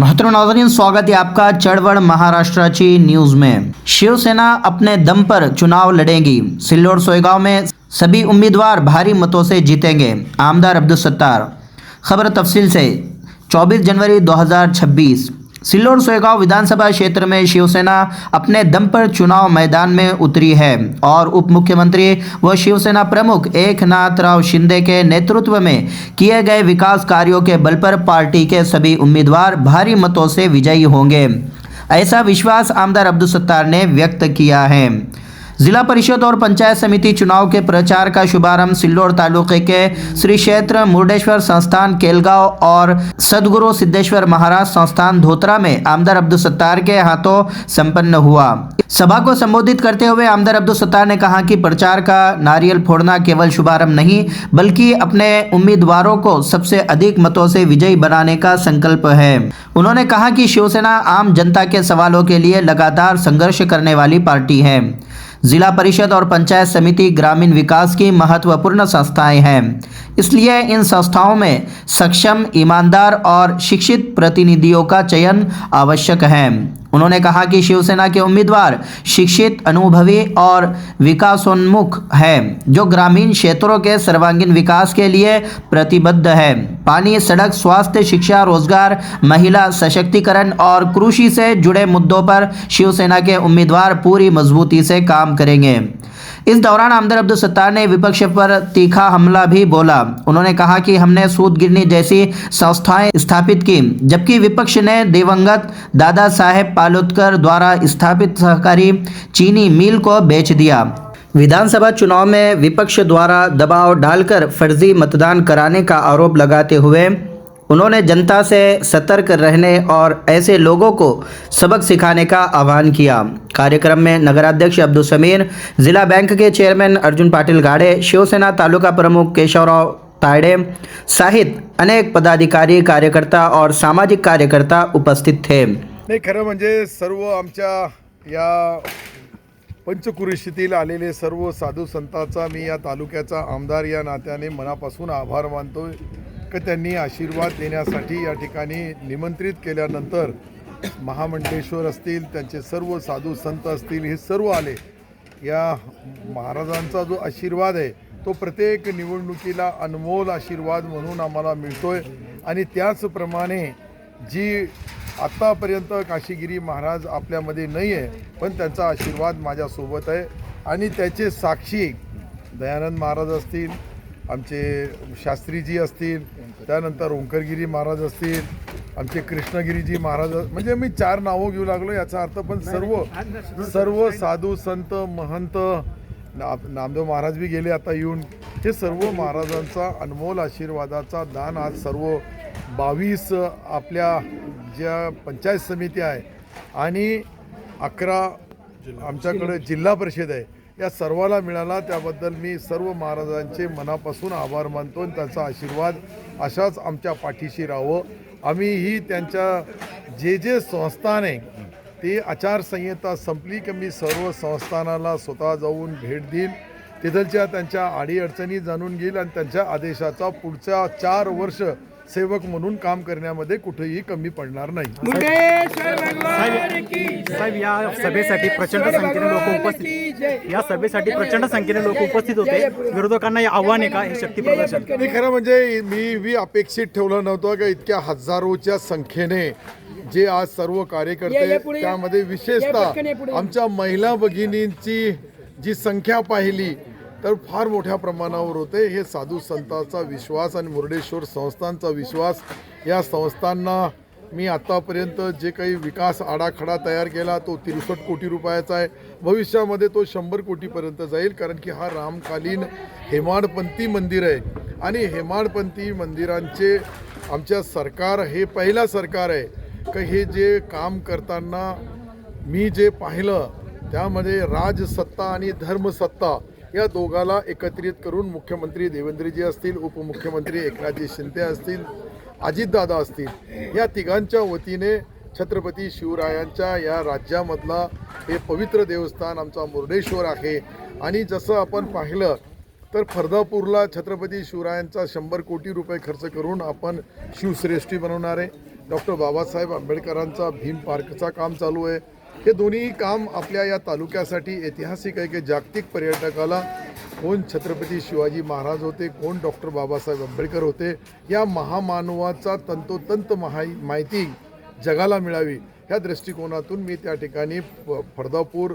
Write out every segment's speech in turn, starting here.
महतरम नाजरीन, स्वागत है आपका चढ़वड़ महाराष्ट्राची न्यूज़ में। शिवसेना अपने दम पर चुनाव लड़ेगी। सिल्लोर सोयगांव में सभी उम्मीदवार भारी मतों से जीतेंगे, आमदार अब्दुल सत्तार। खबर तफसील से 24 जनवरी 2026 सिल्लोड सोयगांव विधानसभा क्षेत्र में शिवसेना अपने दम पर चुनाव मैदान में उतरी है और उप मुख्यमंत्री व शिवसेना प्रमुख एकनाथ राव शिंदे के नेतृत्व में किए गए विकास कार्यों के बल पर पार्टी के सभी उम्मीदवार भारी मतों से विजयी होंगे। ऐसा विश्वास आमदार अब्दुल सत्तार ने व्यक्त किया है। जिला परिषद और पंचायत समिति चुनाव के प्रचार का शुभारंभ सिल्लोर तालुके के श्री क्षेत्र मुर्डेश्वर संस्थान केलगांव और सदगुरु सिद्धेश्वर महाराज संस्थान धोत्रा में आमदार अब्दुल सत्तार के हाथों संपन्न हुआ। सभा को संबोधित करते हुए आमदार अब्दुल सत्तार ने कहा कि प्रचार का नारियल फोड़ना केवल शुभारंभ नहीं, बल्कि अपने उम्मीदवारों को सबसे अधिक मतों से विजयी बनाने का संकल्प है। उन्होंने कहा कि शिवसेना आम जनता के सवालों के लिए लगातार संघर्ष करने वाली पार्टी है। जिला परिषद और पंचायत समिति ग्रामीण विकास की महत्त्वपूर्ण संस्थाएं हैं। इसलिए इन संस्थाओं में सक्षम, ईमानदार और शिक्षित प्रतिनिधियों का चयन आवश्यक है। उन्होंने कहा कि शिवसेना के उम्मीदवार शिक्षित, अनुभवी और विकासोन्मुख हैं, जो ग्रामीण क्षेत्रों के सर्वांगीण विकास के लिए प्रतिबद्ध है। पानी, सड़क, स्वास्थ्य, शिक्षा, रोज़गार, महिला सशक्तिकरण और कृषि से जुड़े मुद्दों पर शिवसेना के उम्मीदवार पूरी मजबूती से काम करेंगे। इस दौरान आमदर अब्दुल सत्तार ने विपक्ष पर तीखा हमला भी बोला। उन्होंने कहा कि हमने सूद गिरनी जैसी संस्थाएँ स्थापित की, जबकि विपक्ष ने दिवंगत दादा साहेब पालोदकर द्वारा स्थापित सहकारी चीनी मिल को बेच दिया। विधानसभा चुनाव में विपक्ष द्वारा दबाव डालकर फर्जी मतदान कराने का आरोप लगाते हुए उन्होंने जनता से सतर्क रहने और ऐसे लोगों को सबक सिखाने का आह्वान किया। कार्यक्रम में नगराध्यक्ष अब्दुल समीर जिला बैंक के चेयरमैन अर्जुन पाटिल गाड़े शिवसेना तालुका प्रमुख केशवराव तायडे सहित अनेक पदाधिकारी कार्यकर्ता और सामाजिक कार्यकर्ता उपस्थित थे। नाही खरं म्हणजे सर्व आमच्या या पंचकुरेशीतील आलेले सर्व साधू संतांचा मी या तालुक्याचा आमदार या नात्याने मनापासून आभार मानतो की त्यांनी आशीर्वाद देण्यासाठी या ठिकाणी निमंत्रित केल्यानंतर महामंडलेश्वर असतील त्यांचे सर्व साधू संत असतील हे सर्व आले. या महाराजांचा जो आशीर्वाद आहे तो प्रत्येक निवडणुकीला अनमोल आशीर्वाद म्हणून आम्हाला मिळतो आहे आणि त्याचप्रमाणे जी आत्तापर्यंत काशीगिरी महाराज आपल्यामध्ये नाही आहे पण त्यांचा आशीर्वाद माझ्यासोबत आहे. आणि त्याचे साक्षी दयानंद महाराज असतील आमचे शास्त्रीजी असतील त्यानंतर ओंकरगिरी महाराज असतील आमचे कृष्णगिरीजी महाराज म्हणजे मी चार नावं घेऊ लागलो याचा अर्थ पण सर्व सर्व साधू संत महंत ना नामदेव महाराज बी गेले आता येऊन. हे सर्व महाराजांचा अनमोल आशीर्वादाचा दान आज सर्व बावीस आपल्या ज्या पंचायत समिती आहे आणि अकरा आमच्याकडे जिल्हा परिषद आहे. या सर्वाला मिळाला त्याबद्दल मी सर्व महाराजांचे मनापासून आभार मानतो आणि त्यांचा आशीर्वाद अशाच आमच्या पाठीशी राहावं. आम्हीही त्यांच्या जे जे संस्थान आहे ते आचारसंहिता संपली की मी सर्व संस्थानाला स्वतः जाऊन भेट देईन. तिथलच्या त्यांच्या अडीअडचणी जाणून घेईल आणि त्यांच्या आदेशाचा पुढच्या चार वर्ष सेवक म्हणून काम करण्यामध्ये कुठेही कमी पडणार नाही. साहेब या सभेसाठी प्रचंड संख्येने लोक उपस्थित या सभेसाठी प्रचंड संख्येने लोक उपस्थित होते. विरोधकांना हे आव्हान आहे का हे शक्ती प्रदर्शन? खरं म्हणजे मी मी अपेक्षित ठेवलं नव्हतं का इतक्या हजारोच्या संख्येने जे आज सर्व कार्यकर्ते त्यामध्ये विशेषतः आमच्या महिला भगिनींची जी संख्या पाहिली तर फार मोठ्या प्रमाणावर होते. हे साधू संतांचा विश्वास आणि मुर्डेश्वर संस्थांचा विश्वास. या संस्थांना मी आत्तापर्यंत जे काही विकास आडाखडा तयार केला तो तिरसठ कोटी रुपयाचा आहे. भविष्यामध्ये तो शंभर कोटीपर्यंत जाईल कारण की हा रामकालीन हेमाडपंथी मंदिर आहे. आणि हेमाडपंथी मंदिरांचे आमच्या सरकार हे पहिला सरकार आहे. का हे जे काम करताना मी जे पाहिलं त्यामध्ये राजसत्ता आणि धर्मसत्ता या दोघाला एकत्रित करून मुख्यमंत्री देवेंद्रजी असतील उपमुख्यमंत्री एकनाथजी शिंदे असतील अजितदादा असतील या तिघांच्या वतीने छत्रपती शिवरायांच्या या राज्यामधला हे पवित्र देवस्थान आमचा मुर्डेश्वर आहे. आणि जसं आपण पाहिलं तर फर्दापूरला छत्रपती शिवरायांचा शंभर कोटी रुपये खर्च करून आपण शिवश्रेष्ठी बनवणार आहे. डॉक्टर बाबासाहेब आंबेडकरांचा भीम पार्कचा काम चालू आहे. हे दोन्ही काम आपल्या या तालुक्यासाठी ऐतिहासिक आहे की जागतिक पर्यटकाला कोण छत्रपती शिवाजी महाराज होते कोण डॉक्टर बाबासाहेब आंबेडकर होते या महामानवाचा तंतोतंत महा माहिती जगाला मिळावी ह्या दृष्टिकोनातून मी त्या ठिकाणी फ- फडदापूर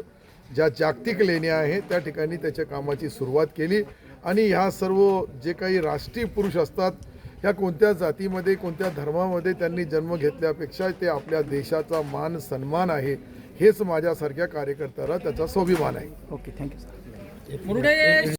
ज्या जागतिक लेण्या आहेत त्या ठिकाणी त्याच्या कामाची सुरुवात केली. आणि ह्या सर्व जे काही राष्ट्रीय पुरुष असतात ह्या कोणत्या जातीमध्ये कोणत्या धर्मामध्ये त्यांनी जन्म घेतल्यापेक्षा ते आपल्या देशाचा मान सन्मान आहे. हेच माझ्यासारख्या कार्यकर्त्याला त्याचा स्वाभिमान आहे. Okay thank you sir.